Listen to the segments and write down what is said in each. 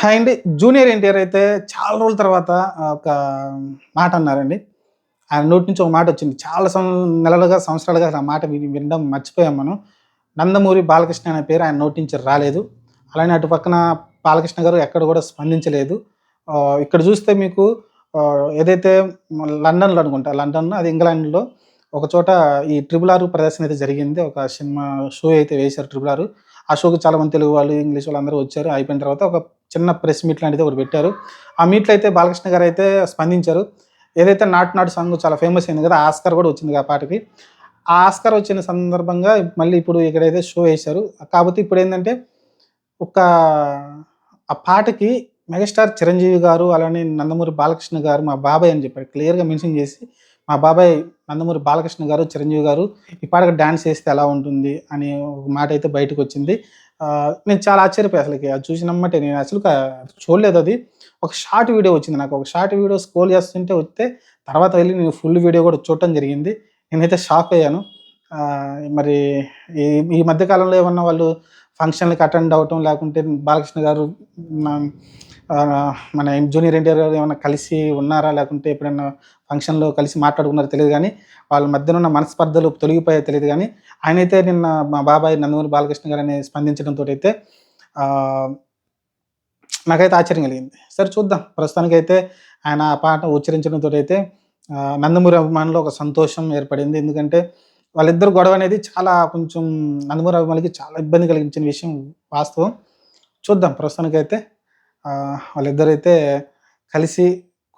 Hi అండి junior NTR అయితే చాలా రోజుల తర్వాత ఒక మాట అన్నారండి. ఆయన నోటి నుంచి ఒక మాట వచ్చింది. చాలా నెలలుగా సంవత్సరాలుగా ఆ మాట వినడం మర్చిపోయాం మనం. నందమూరి బాలకృష్ణ అనే పేరు ఆయన నోటి నుంచి రాలేదు. అలానే అటు పక్కన బాలకృష్ణ గారు ఎక్కడ కూడా స్పందించలేదు. ఇక్కడ చూస్తే మీకు ఏదైతే లండన్లో అనుకుంటా లండన్ అది ఇంగ్లాండ్లో ఒక చోట ఈ ట్రిపుల్ ఆరు ప్రదర్శన అయితే జరిగింది. ఒక సినిమా షో అయితే వేశారు ట్రిపుల్ ఆరు. ఆ షోకి చాలా మంది తెలుగు వాళ్ళు ఇంగ్లీష్ వాళ్ళు అందరూ వచ్చారు. అయిపోయిన తర్వాత ఒక చిన్న ప్రెస్ మీట్ లాంటిది ఒకటి పెట్టారు. ఆ మీట్లో అయితే బాలకృష్ణ గారు అయితే స్పందించారు. ఏదైతే నాటు నాటు సాంగ్ చాలా ఫేమస్ అయింది కదా ఆస్కర్ కూడా వచ్చింది ఆ పాటకి. ఆ ఆస్కర్ వచ్చిన సందర్భంగా మళ్ళీ ఇప్పుడు ఇక్కడైతే షో వేశారు. కాకపోతే ఇప్పుడు ఏంటంటే ఒక ఆ పాటకి మెగాస్టార్ చిరంజీవి గారు అలానే నందమూరి బాలకృష్ణ గారు మా బాబాయ్ అని చెప్పారు. క్లియర్గా మెన్షన్ చేసి మా బాబాయ్ నందమూరి బాలకృష్ణ గారు చిరంజీవి గారు ఈ పాటకు డాన్స్ చేస్తే ఎలా ఉంటుంది అని ఒక మాట అయితే బయటకు వచ్చింది. నేను చాలా ఆశ్చర్యపోయి అసలుకి అది చూసినమ్మటే నేను అసలు చూడలేదు అది. ఒక షార్ట్ వీడియో వచ్చింది నాకు. ఒక షార్ట్ వీడియో స్క్రోల్ చేస్తుంటే వస్తే తర్వాత వెళ్ళి నేను ఫుల్ వీడియో కూడా చూడటం జరిగింది. నేనైతే షాక్ అయ్యాను. మరి ఈ ఈ ఏమన్నా వాళ్ళు ఫంక్షన్లకు అటెండ్ అవ్వటం లేకుంటే బాలకృష్ణ గారు మన జూనియర్ ఎన్టీఆర్ గారు ఏమైనా కలిసి ఉన్నారా? లేకుంటే ఎప్పుడైనా ఫంక్షన్లో కలిసి మాట్లాడుకున్నారో తెలియదు కానీ వాళ్ళ మధ్యన ఉన్న మనస్పర్ధలు తొలగిపోయాయో తెలియదు కానీ ఆయన అయితే నిన్న మా బాబాయ్ నందమూరి బాలకృష్ణ గారిని స్పందించడంతో అయితే నాకైతే ఆశ్చర్యం కలిగింది. సరే చూద్దాం. ప్రస్తుతానికైతే ఆయన ఆ పాట ఉచ్చరించడంతో అయితే నందమూరి అభిమానులు ఒక సంతోషం ఏర్పడింది. ఎందుకంటే వాళ్ళిద్దరు గొడవ అనేది చాలా కొంచెం నందమూరి అభిమానులకి చాలా ఇబ్బంది కలిగించిన విషయం వాస్తవం. చూద్దాం. ప్రస్తుతానికైతే వాళ్ళిద్దరైతే కలిసి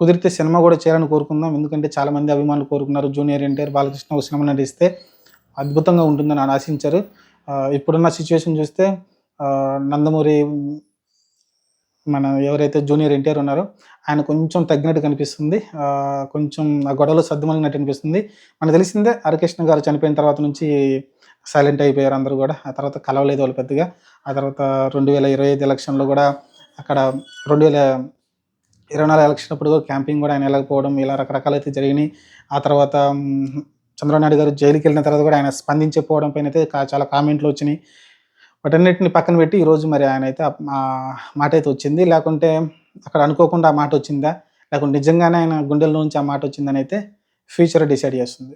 కుదిరితే సినిమా కూడా చేయాలని కోరుకుందాం. ఎందుకంటే చాలామంది అభిమానులు కోరుకున్నారు జూనియర్ ఎన్టీఆర్ బాలకృష్ణ ఒక సినిమా నటిస్తే అద్భుతంగా ఉంటుందని ఆశించారు. ఇప్పుడున్న సిచ్యువేషన్ చూస్తే నందమూరి మన ఎవరైతే జూనియర్ ఎన్టీఆర్ ఉన్నారో ఆయన కొంచెం తగ్గినట్టు కనిపిస్తుంది. కొంచెం ఆ గొడవలు సర్దుమలిగినట్టు అనిపిస్తుంది. మనకు తెలిసిందే హరికృష్ణ గారు చనిపోయిన తర్వాత నుంచి సైలెంట్ అయిపోయారు అందరూ కూడా. ఆ తర్వాత కలవలేదు వాళ్ళు పెద్దగా. ఆ తర్వాత రెండు వేల ఇరవై ఐదు ఎలక్షన్లో కూడా అక్కడ రెండు వేల ఇరవై నాలుగు ఎలక్షన్ అప్పుడు క్యాంపింగ్ కూడా ఆయన వెళ్ళకపోవడం ఇలా రకరకాలు అయితే జరిగినాయి. ఆ తర్వాత చంద్రబాబు నాయుడు గారు జైలుకి వెళ్ళిన తర్వాత కూడా ఆయన స్పందించకపోవడం పైన అయితే చాలా కామెంట్లు వచ్చినాయి. వాటన్నిటిని పక్కన పెట్టి ఈరోజు మరి ఆయన అయితే మాట అయితే వచ్చింది. లేకుంటే అక్కడ అనుకోకుండా ఆ మాట వచ్చిందా? లేకుంటే నిజంగానే ఆయన గుండెల నుంచి ఆ మాట వచ్చిందని అయితే ఫ్యూచర్ డిసైడ్ చేస్తుంది.